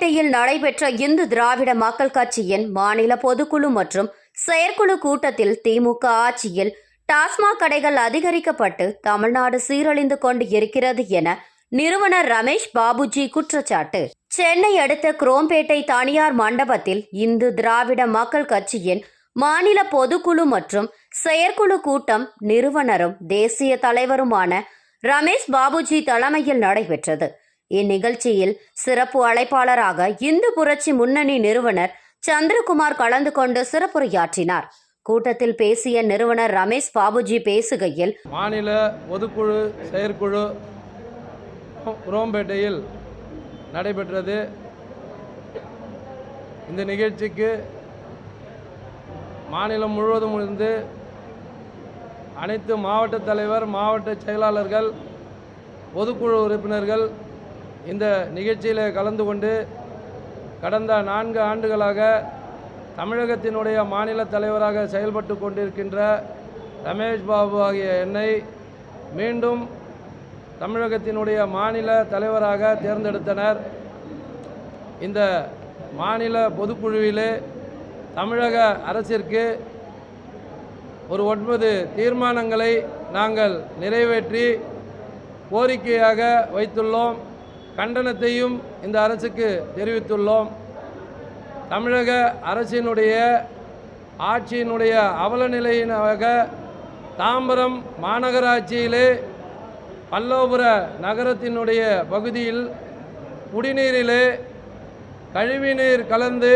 குரோம்பேட்டையில் நடைபெற்ற இந்து திராவிட மக்கள் கட்சியின் மாநில பொதுக்குழு மற்றும் செயற்குழு கூட்டத்தில் திமுக ஆட்சியில் டாஸ்மாக் கடைகள் அதிகரிக்கப்பட்டு தமிழ்நாடு சீரழிந்து கொண்டு இருக்கிறது என நிறுவனர் ரமேஷ் பாபுஜி குற்றச்சாட்டு. சென்னை அடுத்த குரோம்பேட்டை தனியார் மண்டபத்தில் இந்து திராவிட மக்கள் கட்சியின் மாநில பொதுக்குழு மற்றும் செயற்குழு கூட்டம் நிறுவனரும் தேசிய தலைவருமான ரமேஷ் பாபுஜி தலைமையில் நடைபெற்றது. இந்நிகழ்ச்சியில் சிறப்பு அழைப்பாளராக இந்து புரட்சி முன்னணி நிறுவனர் சந்திரகுமார் கலந்து கொண்டு சிறப்புரையாற்றினார். கூட்டத்தில் பேசிய நிறுவனர் ரமேஷ் பாபுஜி பேசுகையில் மாநில பொதுக்குழு செயற்குழு குரோம்பேட்டையில் நடைபெற்றது. இந்த நிகழ்ச்சிக்கு மாநிலம் முழுவதும் இருந்து அனைத்து மாவட்ட தலைவர் மாவட்ட செயலாளர்கள் பொதுக்குழு உறுப்பினர்கள் இந்த நிகழ்ச்சியில் கலந்து கொண்டு கடந்த நான்கு ஆண்டுகளாக தமிழகத்தினுடைய மாநில தலைவராக செயல்பட்டு கொண்டிருக்கின்ற ரமேஷ் பாபு ஆகிய என்னை மீண்டும் தமிழகத்தினுடைய மாநில தலைவராக தேர்ந்தெடுத்தனர். இந்த மாநில பொதுக்குழுவிலே தமிழக அரசிற்கு ஒரு ஒன்பது தீர்மானங்களை நாங்கள் நிறைவேற்றி கோரிக்கையாக வைத்துள்ளோம். கண்டனத்தையும் இந்த அரசுக்கு தெரிவித்துள்ளோம். தமிழக அரசினுடைய ஆட்சியினுடைய அவல நிலையினாக தாம்பரம் மாநகராட்சியிலே பல்லோபுர நகரத்தினுடைய பகுதியில் குடிநீரிலே கழிவுநீர் கலந்து